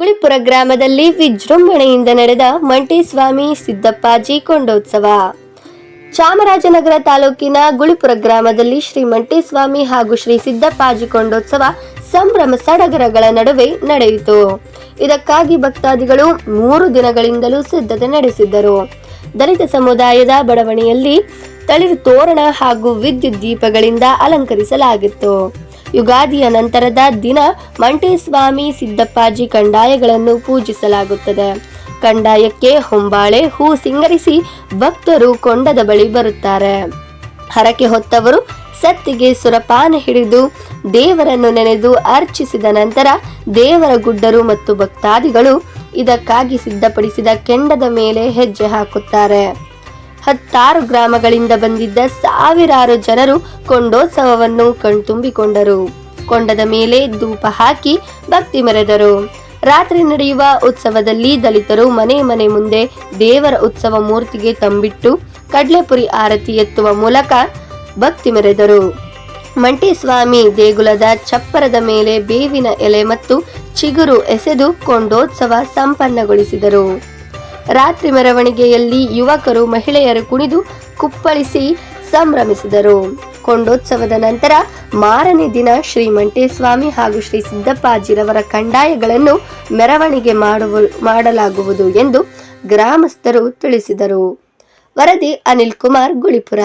ಗುಳಿಪುರ ಗ್ರಾಮದಲ್ಲಿ ವಿಜೃಂಭಣೆಯಿಂದ ನಡೆದ ಮಂಟೇಸ್ವಾಮಿ ಸಿದ್ದಪ್ಪಾಜಿ ಕೊಂಡೋತ್ಸವ. ಚಾಮರಾಜನಗರ ತಾಲೂಕಿನ ಗುಳಿಪುರ ಗ್ರಾಮದಲ್ಲಿ ಶ್ರೀ ಮಂಟೇಸ್ವಾಮಿ ಹಾಗೂ ಶ್ರೀ ಸಿದ್ದಪ್ಪಾಜಿ ಕೊಂಡೋತ್ಸವ ಸಂಭ್ರಮ ಸಡಗರಗಳ ನಡುವೆ ನಡೆಯಿತು. ಇದಕ್ಕಾಗಿ ಭಕ್ತಾದಿಗಳು ಮೂರು ದಿನಗಳಿಂದಲೂ ಸಿದ್ಧತೆ ನಡೆಸಿದ್ದರು. ದಲಿತ ಸಮುದಾಯದ ಬಡವಣೆಯಲ್ಲಿ ತಳಿರು ತೋರಣ ಹಾಗೂ ವಿದ್ಯುತ್ ದೀಪಗಳಿಂದ ಅಲಂಕರಿಸಲಾಗಿತ್ತು. ಯುಗಾದಿಯ ನಂತರದ ದಿನ ಮಂಟೇಸ್ವಾಮಿ ಸಿದ್ದಪ್ಪಾಜಿ ಕಂಡಾಯಗಳನ್ನು ಪೂಜಿಸಲಾಗುತ್ತದೆ. ಕಂಡಾಯಕ್ಕೆ ಹೊಂಬಾಳೆ ಹೂ ಸಿಂಗರಿಸಿ ಭಕ್ತರು ಕೊಂಡದ ಬಳಿ ಬರುತ್ತಾರೆ. ಹರಕೆ ಹೊತ್ತವರು ಸತ್ತಿಗೆ ಸುರಪಾನ ಹಿಡಿದು ದೇವರನ್ನು ನೆನೆದು ಅರ್ಚಿಸಿದ ನಂತರ ದೇವರ ಗುಡ್ಡರು ಮತ್ತು ಭಕ್ತಾದಿಗಳು ಇದಕ್ಕಾಗಿ ಸಿದ್ಧಪಡಿಸಿದ ಕೆಂಡದ ಮೇಲೆ ಹೆಜ್ಜೆ ಹಾಕುತ್ತಾರೆ. ಹತ್ತಾರು ಗ್ರಾಮಗಳಿಂದ ಬಂದಿದ್ದ ಸಾವಿರಾರು ಜನರು ಕೊಂಡೋತ್ಸವವನ್ನು ಕಣ್ತುಂಬಿಕೊಂಡರು. ಕೊಂಡದ ಮೇಲೆ ಧೂಪ ಹಾಕಿ ಭಕ್ತಿ ಮೆರೆದರು. ರಾತ್ರಿ ನಡೆಯುವ ಉತ್ಸವದಲ್ಲಿ ದಲಿತರು ಮನೆ ಮನೆ ಮುಂದೆ ದೇವರ ಉತ್ಸವ ಮೂರ್ತಿಗೆ ತಂಬಿಟ್ಟು ಕಡ್ಲೆಪುರಿ ಆರತಿ ಎತ್ತುವ ಮೂಲಕ ಭಕ್ತಿ ಮೆರೆದರು. ಮಂಟೇಸ್ವಾಮಿ ದೇಗುಲದ ಚಪ್ಪರದ ಮೇಲೆ ಬೇವಿನ ಎಲೆ ಮತ್ತು ಚಿಗುರು ಎಸೆದು ಕೊಂಡೋತ್ಸವ ಸಂಪನ್ನಗೊಳಿಸಿದರು. ರಾತ್ರಿ ಮೆರವಣಿಗೆಯಲ್ಲಿ ಯುವಕರು ಮಹಿಳೆಯರು ಕುಣಿದು ಕುಪ್ಪಳಿಸಿ ಸಂಭ್ರಮಿಸಿದರು. ಕೊಂಡೋತ್ಸವದ ನಂತರ ಮಾರನೇ ದಿನ ಶ್ರೀ ಮಂಟೇಸ್ವಾಮಿ ಹಾಗೂ ಶ್ರೀ ಸಿದ್ದಪ್ಪಾಜಿರವರ ಕಂಡಾಯಗಳನ್ನು ಮೆರವಣಿಗೆ ಮಾಡುವ, ಮಾಡಲಾಗುವುದು ಎಂದು ಗ್ರಾಮಸ್ಥರು ತಿಳಿಸಿದರು. ವರದಿ ಅನಿಲ್ ಕುಮಾರ್ ಗುಳಿಪುರ.